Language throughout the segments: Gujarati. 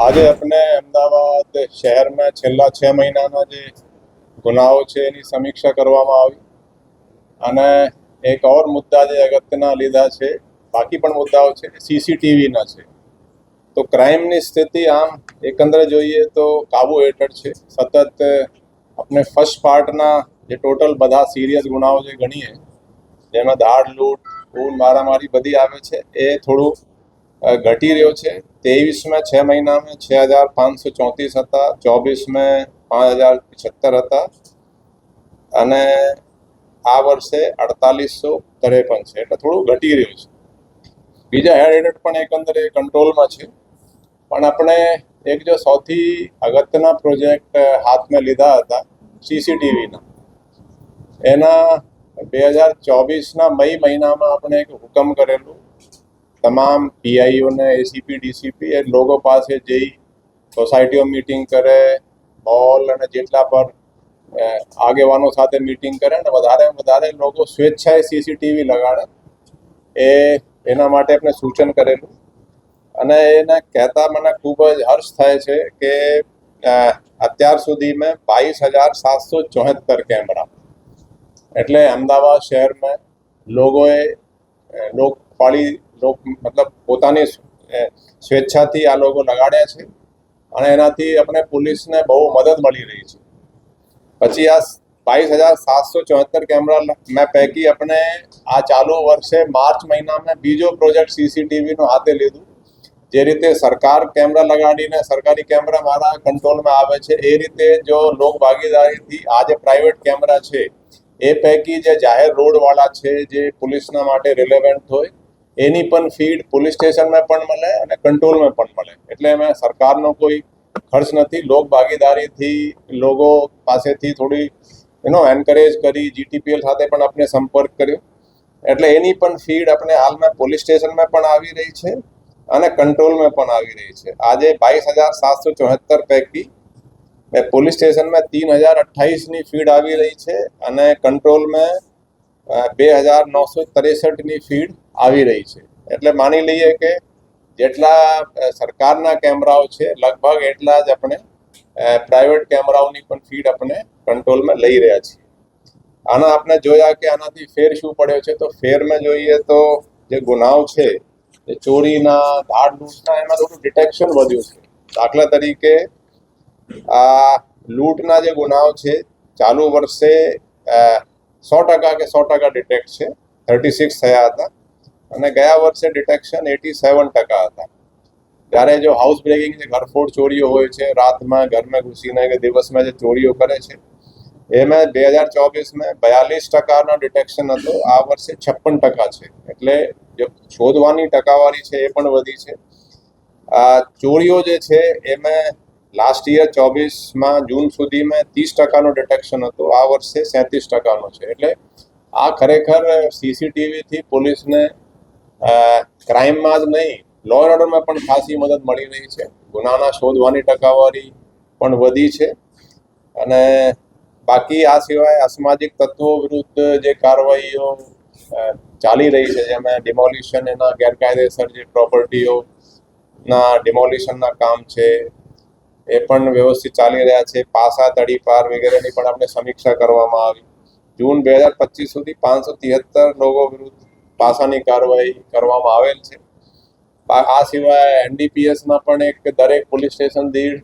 અમદાવાદ શહેરમાં છેલ્લા છ મહિનાના જે ગુનાઓ છે એની સમીક્ષા કરવામાં આવી. અને એક ઓર મુદ્દા જે અગત્યના લીધા છે, બાકી પણ મુદ્દાઓ છે સીસીટીવીના છે. તો ક્રાઇમની સ્થિતિ આમ એકંદરે જોઈએ તો કાબુ હેઠળ છે. સતત આપણે ફર્સ્ટ પાર્ટના જે ટોટલ બધા સિરિયસ ગુનાઓ જે ગણીએ, જેમાં દાળ લૂંટ ખૂન મારામારી બધી આવે છે, એ થોડું ઘટી રહ્યો છે. ત્રેવીસમાં છ મહિનામાં છ હજાર પાંચસો ચોત્રીસ હતા. ચોવીસમાં પાંચ હજાર પચહત્તર હતા. અને આ વર્ષે અડતાલીસો ત્રેપન છે. એટલે થોડું ઘટી રહ્યું છે. બીજા હેડ રેટ પણ એકંદરે કંટ્રોલમાં છે. પણ આપણે એક જો સૌથી અગત્યના પ્રોજેક્ટ હાથમાં લીધા હતા સીસીટીવીના એના બે હજાર ચોવીસના મઈ મહિનામાં આપણે એક હુકમ કરેલું. તમામ પીઆઈઓને એસીપી ડીસીપી એ લોકો પાસે જઈ સોસાયટીઓ મીટિંગ કરે હોલ અને જેટલા પર આગેવાનો સાથે મીટિંગ કરે ને વધારે વધારે લોકો સ્વેચ્છાએ સીસીટીવી લગાડે. એ એના માટે આપણે સૂચન કરેલું. અને એને કહેતા મને ખૂબ જ હર્ષ થાય છે કે અત્યાર સુધી મેં બાવીસ હજાર સાતસો ચોહત્તર કેમેરા. એટલે અમદાવાદ શહેરમાં લોકોએ લોકપાળી લોક મતલબ પોતાની સ્વેચ્છાથી આ લોકો લગાડ્યા છે અને એનાથી આપણે પોલીસને બહુ મદદ મળી રહી છે. પછી આ બાવીસ હજાર સાતસો ચોહત્તર કેમેરા મેં પૈકી આપણે આ ચાલુ વર્ષે માર્ચ મહિનામાં બીજો પ્રોજેક્ટ સીસીટીવીનો હાથે લીધું. જે રીતે સરકાર કેમેરા લગાડીને સરકારી કેમેરા મારા કંટ્રોલમાં આવે છે, એ રીતે જો લોક ભાગીદારીથી આ જે પ્રાઇવેટ કેમેરા છે, એ પૈકી જે જાહેર રોડવાળા છે, જે પોલીસના માટે રિલેવન્ટ હોય એની પણ ફીડ પોલીસ સ્ટેશનમાં પણ મળે અને કંટ્રોલમાં પણ મળે. એટલે એમાં સરકારનો કોઈ ખર્ચ નથી. લોક ભાગીદારીથી લોકો પાસેથી થોડી એનો એન્કરેજ કરી જીટીપીએલ સાથે પણ આપણે સંપર્ક કર્યો. એટલે એની પણ ફીડ આપણે હાલમાં પોલીસ સ્ટેશનમાં પણ આવી રહી છે અને કંટ્રોલમાં પણ આવી રહી છે. આજે બાવીસ હજાર સાતસો ચોહત્તર પૈકી પોલીસ સ્ટેશનમાં તીન હજાર અઠ્ઠાવીસની ફીડ આવી રહી છે અને કંટ્રોલમાં બે હજાર નવસો ત્રેસઠની ફીડ આવી રહી છે. એટલે માની લઈએ કે જેટલા સરકારના કેમેરાઓ છે, લગભગ એટલા જ આપણે પ્રાઇવેટ કેમેરાઓની પણ ફીડ આપણે કંટ્રોલમાં લઈ રહ્યા છીએ. આના આપણે જોયા કે આનાથી ફેર શું પડ્યો છે? તો ફેરમાં જોઈએ તો જે ગુનાઓ છે, એ ચોરીના ધાડ લૂંટના, એમાં થોડું ડિટેક્શન વધ્યું છે. દાખલા તરીકે, આ લૂંટના જે ગુનાઓ છે, ચાલુ વર્ષે સો ટકા કે સો ટકા ડિટેક્ટ છે. થર્ટી સિક્સ થયા હતા. અને ગયા વર્ષે ડિટેક્શન એટી સેવન ટકા હતા. જ્યારે જો હાઉસ બ્રેકિંગ જે ઘરફોડ ચોરીઓ હોય છે, રાતમાં ઘરમાં ઘૂસીને કે દિવસમાં જે ચોરીઓ કરે છે, એમાં બે હજાર ચોવીસમાં બયાલીસ ટકાનો ડિટેક્શન હતો, આ વર્ષે છપ્પન ટકા છે. એટલે જે શોધવાની ટકાવારી છે એ પણ વધી છે. આ ચોરીઓ જે છે, એમાં લાસ્ટ યર ચોવીસમાં જૂન સુધીમાં ત્રીસ ટકાનો ડિટેક્શન હતો, આ વર્ષે સેંત્રીસ ટકાનો છે. એટલે આ ખરેખર સીસીટીવીથી પોલીસને ક્રાઇમમાં જ નહીં લો એન્ડ ઓર્ડરમાં પણ ખાસી મદદ મળી રહી છે. ગુનાના શોધવાની ટકાવારી પણ વધી છે. અને બાકી આ સિવાય અસામાજિક તત્વો વિરુદ્ધ જે કાર્યવાહીઓ ચાલી રહી છે, જેમાં ડિમોલિશન એના ગેરકાયદેસર જે પ્રોપર્ટીઓ ના ડિમોલિશનના કામ છે, એ પણ વ્યવસ્થિત ચાલી રહ્યા છે. પાસા તડીપાર વગેરેની પણ આપણે સમીક્ષા કરવામાં આવી. જૂન બે હજાર પચીસ સુધી પાંચસો તિહત્તર લોકો વિરુદ્ધ પાસાની કાર્યવાહી કરવામાં આવેલ છે. આ સિવાય સિવાય એનડીપીએસમાં પણ એક દરેક પોલીસ સ્ટેશન દીઠ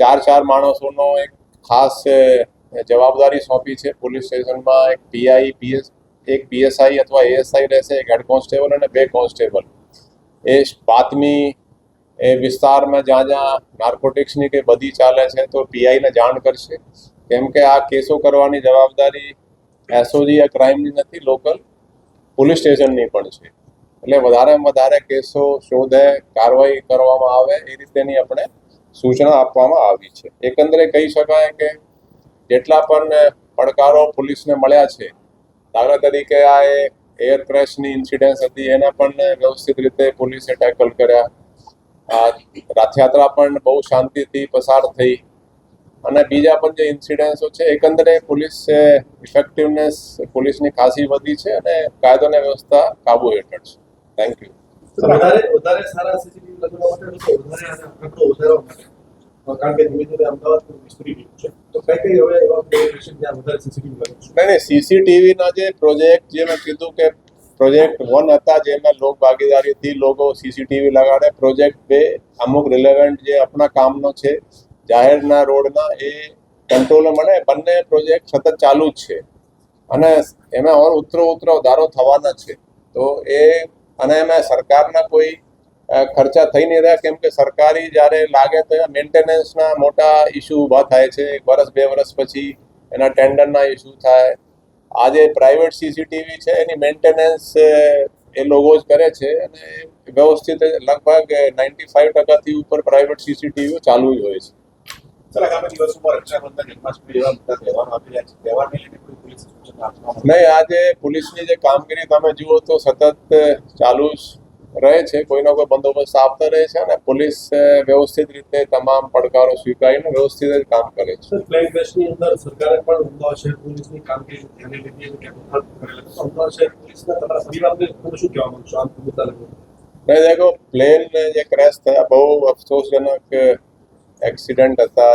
ચાર ચાર માણસોનો એક ખાસ જવાબદારી સોંપી છે. પોલીસ સ્ટેશનમાં એક પીઆઈ પીએસ, એક પીએસઆઈ અથવા એએસઆઈ રહેશે, એક હેડ કોન્સ્ટેબલ અને બે કોન્સ્ટેબલ. એ બાતમી, એ વિસ્તારમાં જ્યાં જ્યાં નાર્કોટિક્સની કે બધી ચાલે છે તો પીઆઈને જાણ કરશે. કેમ કે આ કેસો કરવાની જવાબદારી એસઓજી યા ક્રાઇમની નથી, લોકલ પોલીસ સ્ટેશનની પણ છે. એટલે વધારેમાં વધારે કેસો શોધે, કાર્યવાહી કરવામાં આવે, એ રીતેની આપણે સૂચના આપવામાં આવી છે. એકંદરે કહી શકાય કે જેટલા પણ પડકારો પોલીસને મળ્યા છે, દાખલા તરીકે આ એર ક્રેશની ઇન્સિડન્સ હતી, એના પણ વ્યવસ્થિત રીતે પોલીસે ટેકલ કર્યા. આ રથયાત્રા પણ બહુ શાંતિથી પસાર થઈ. અને બીજા પણ જે ઇન્સિડન્સો છે એકંદરે પોલીસ ઇફેક્ટિવનેસ પોલીસની ખાસી વધી છે અને કાયદો અને વ્યવસ્થા કાબુ હેઠળ છે. થેન્ક યુ વધારે વધારે સારા સીસીટીવી લગાવવા માટે વધારે આંકડો વધારવા માટે કારણ કે ધીમે ધીમે અમદાવાદ વિસ્તરી રહ્યું છે. તો કઈ કઈ હવે એવા લોકેશન જ્યાં વધારે સીસીટીવી લાગે નહીં નહીં સીસીટીવીના જે પ્રોજેક્ટ જે મેં કીધું કે પ્રોજેક્ટ વન હતા જેમાં લોક ભાગીદારીથી લોકો સીસીટીવી લગાડે પ્રોજેક્ટ બે અમુક રિલેવન્ટ જે આપણા કામનો છે જાહેરના રોડના એ કંટ્રોલ મળે, બંને પ્રોજેક્ટ સતત ચાલુ જ છે. અને એમાં ઓર ઉતરો ઉતરો વધારો થવાના છે. તો એ, અને એમાં સરકારના કોઈ ખર્ચા થઈ નહીં રહ્યા, કેમ કે સરકારી જ્યારે લાગે તો મેન્ટેનન્સના મોટા ઇસ્યુ ઊભા થાય છે. એક વર્ષ બે વર્ષ પછી એના ટેન્ડરના ઇસ્યુ થાય. આજે પ્રાઇવેટ સીસીટીવી છે, એની મેન્ટેનન્સ એ લોકો જ કરે છે. અને વ્યવસ્થિત લગભગ નાઇન્ટી ફાઇવ ટકાથી ઉપર પ્રાઇવેટ સીસીટીવી ચાલુ જ હોય છે. સર આગામી દિવસોમાં રક્ષાબંધન જન્માષ્ટમી જેવા બધા તહેવારો આવી રહ્યા છે તહેવારને લઈને કોઈ પોલીસ સૂચના આપવામાં નહીં આજે પોલીસની જે કામગીરી તમે જુઓ તો સતત ચાલુ જ રહે છે કોઈનો કોઈ બંદોબસ્ત આપતા રહે છે અને પોલીસ વ્યવસ્થિત રીતે તમામ પડકારો સ્વીકારીને વ્યવસ્થિત જ કામ કરે છે પ્લેન અંદર સરકારે પણ પોલીસની કામગીરી ધ્યાને લીધી પોલીસના તમારા પરિવારને તમે શું કહેવા માંગશો આ મુદ્દા લઈને નહીં દેખો પ્લેન જે ક્રેશ થયા બહુ અફસોસજનક એક્સિડન્ટ હતા.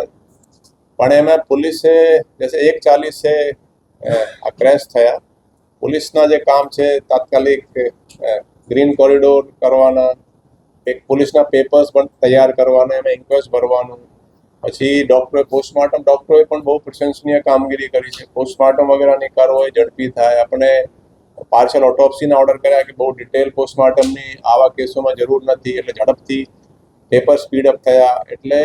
પણ એમાં પોલીસે જैसे એક ચાલીસે આ ક્રેશ થયા. પોલીસના જે કામ છે, તાત્કાલિક ગ્રીન કોરિડોર કરવાના, એક પોલીસના પેપર્સ પણ તૈયાર કરવાના, એમાં ઇન્ક્વેસ્ટ ભરવાનું. પછી ડૉક્ટરે પોસ્ટમોર્ટમ, ડૉક્ટરોએ પણ બહુ પ્રશંસનીય કામગીરી કરી છે. પોસ્ટમોર્ટમ વગેરેની કાર્યવાહી ઝડપી થાય. આપણે પાર્શલ ઓટોપ્સીના ઓર્ડર કર્યા કે બહુ ડિટેલ પોસ્ટમોર્ટમની આવા કેસોમાં જરૂર નથી, એટલે ઝડપથી પેપર સ્પીડ અપ થયા એટલે